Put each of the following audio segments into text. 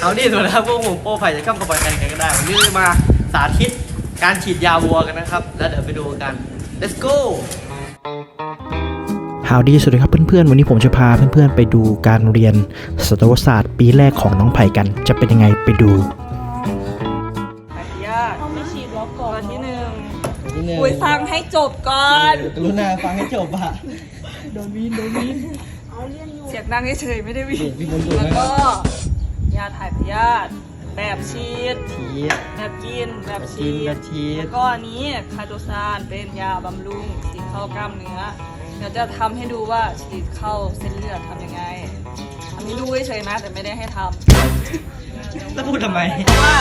เอานี่สวัสดีครับพวกผมโป้ไผ่จะข้ามกับปล่อยแทนกันก็ได้ วันนี้เราจะมาสาธิตการฉีดยาวัวกันนะครับ แล้วเดี๋ยวไปดูกัน let's go ฮาวดีสวัสดีครับเพื่อนๆ วันนี้ผมจะพาเพื่อนๆ ไปดูการเรียนสัตวศาสตร์ปีแรกของน้องไผ่กัน จะเป็นยังไงไปดูอนุญาตไม่ฉีดล็อกก่อนที่หนึ่งนี่เนี่ยคุยฟังให้จบก่อนกรุณาฟังให้จบอะ เสียงดังเฉยๆไม่ได้วิ่งพี่บนดูแล้วนะก็ยาถ่ายพยาธิแบบฉีดฉีดแบบกินแบบฉีฉีดแบบดฉีดแล้วก็อันนี้คาโดซานเป็นยาบำรุงฉีดเข้ากล้ามเนื้อเดี๋ยวจะทำให้ดูว่าฉีดเข้าเส้นเลือดทำยังไง อันนี้ดูเฉยๆนะ แต่ไม่ได้ให้ทำแล้วพูดทำไมเพราะว่า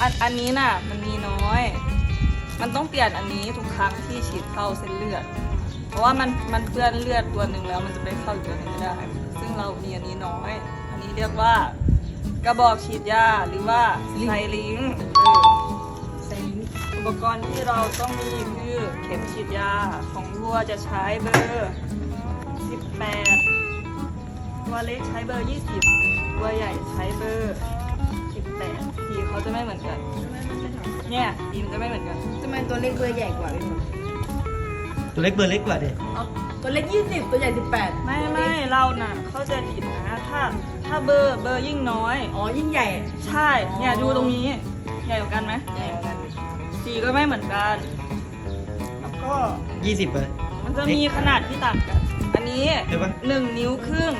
อันอันนี้น่ะมันมีน้อย มันต้องเปลี่ยนอันนี้ทุกครั้งที่ฉีดเข้าเส้นเลือด เพราะว่ามันมันเปื้อนเลือดตัวหนึ่งแล้วมันจะไปเข้าอีกตัวหนึงไม่ได้ ซึ่งเรามีอันนี้น้อย อันนี้เรียกว่ากระบอกฉีดยาหรือว่าไซลิงเออไซลิงอุปกรณ์ที่เราต้องมีคือเข็มฉีดยาของวัวจะใช้เบอร์18วัวเล็กใช้เบอร์ 20วัวใหญ่ใช้เบอร์ 18สีเขาจะไม่เหมือนกันเนี่ยสีมันจะไม่เหมือนกันทำไมตัวเล็กตัวใหญ่กว่าพี่หนุ่ม ตัวเล็กเบอร์เล็กกว่าดิตัวเล็กยี่สิบตัวใหญ่สิบแปดไม่ไม่เราน่ะเข้าใจผิดนะถ้าถ้าเบอร์เบอร์ยิ่งน้อย อ๋อยิ่งใหญ่ ใช่เนี่ยดูตรงนี้ใหญ่กว่ากันไหมใหญ่กว่ากันสีก็ไม่เหมือนกัน แล้วก็20เบอร์มันจะมีขนาดที่ต่างกัน อันนี้เดี๋ยวก่อนหนึ่งนิ้วครึ่ง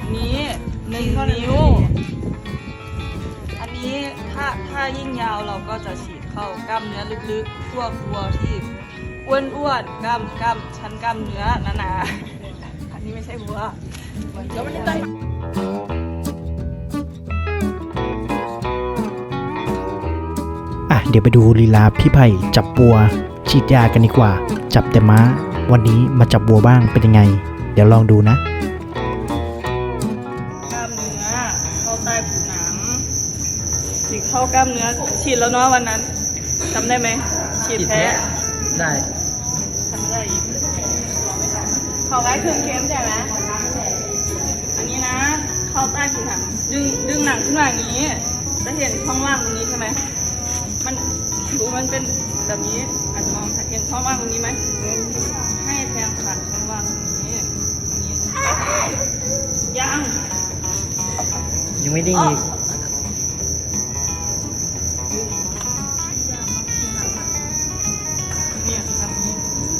อันนี้หนึ่งนิ้ว อันนี้ถ้าถ้ายิ่งยาวเราก็จะฉีดเข้ากล้ามเนื้อลึกๆพวกวัวที่ อ้วนอ้วนๆกล้ามกล้ามชั้นกล้ามเนื้อหนาๆอันนี้ไม่ใช่วัวแล้วมันจะต้องอะเดี๋ยวไปดูลีลาพี่ไผ่จับบัว ฉีดยากันดีกว่า จับแต่ม้า วันนี้มาจับบัวบ้างเป็นยังไง เดี๋ยวลองดูนะกล้ามเนื้อเข้าใต้ผิวหนังฉีดเข้ากล้ามเนื้อฉีดแล้วเนาะวันนั้นจำได้ไหมฉีดแพ้ได้ ทำไม่ได้อีกของไว้คือเค็มใช่ไหมอันนี้นะ เข้าใต้ผิวหนังดึงดึงหนังขึ้นมาอย่างนี้ จะเห็นช่องว่างตรงนี้ใช่ไหมมันดูมันเป็นแบบนี้อาจจะมองเห็นช่องว่างตรงนี้ไหมให้แทงผ่านช่องว่างตรงนี้อย่างนี้ยังยังไม่ได้อ๋ออีกเนี่ยทำนี้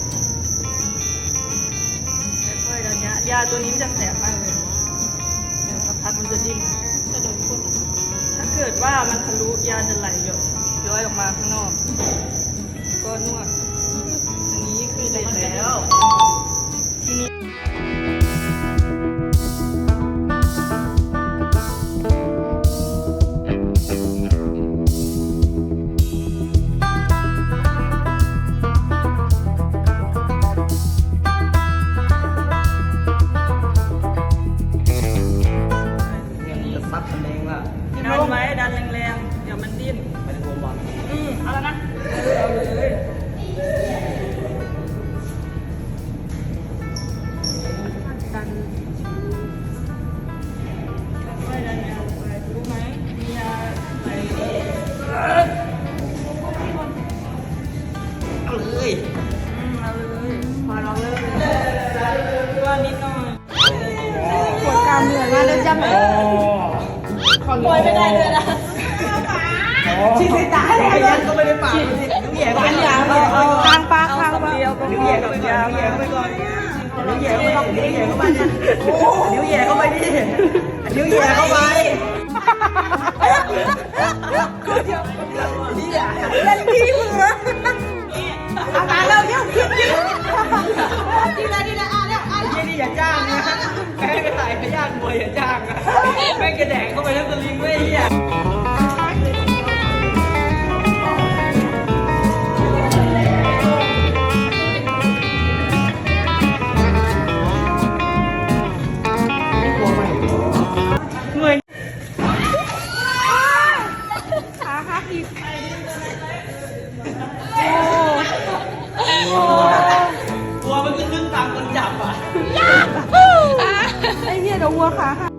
าตัวนี้มันจะแสบมากเลยเดี๋ยวสักพักมันจะดิ้นจะโดนพ่นถ้าเกิดว่ามันทะลุยาจะไหลย้อยย้อยออกมาข้างนอก ก็นวด อันนี้คือเสร็จแล้วทีนี้ จะซัดกันเองว่าดันไว้ดันแรงๆ เดี๋ยวมันดิ้นไปในวงบอลอืมเอาแล้วนะเอาเลยดันค่อยๆดันยาลงไปรู้ไหมมียาไหลเอาเลยอืมเอาเลยพอเราเริ่มตัวนิดหน่อยปวดกล้ามเนื้อมากเลยจ้าไหม ปล่อยไม่ได้เลยนะฉีดใส่ตาเลยยันก็ไม่ได้ปากนิ้วแย่ก็ปัไม่ญได้ญาปากเอากลางปากเอากลางคำปากเดียวก็นิ้วพแย่อเข้ากับไปก่อนยานิ้วแย่มาเข้าไปก่อนนิ้วแย่เข้าไปนิ้วแย่เข้าไปดินิ้วแย่เข้าไปดินิ้วแย่เข้าไปเล่นพี่เหลืออาการเราเนี่ยคิดคิดดีละดีละอะแล้วอะแล้วยี่นี่อย่าจ้างนะแม่งกระต่ายพยาธิมวยอย่าจ้างนะแม่งกระแดกเข้าไปแล้วสลิงไม่เหี้ยตัวมันก็ขึ้นตามคนจับอะยากไอ้เหี้ยเดี๋ยววัวขาค่ะ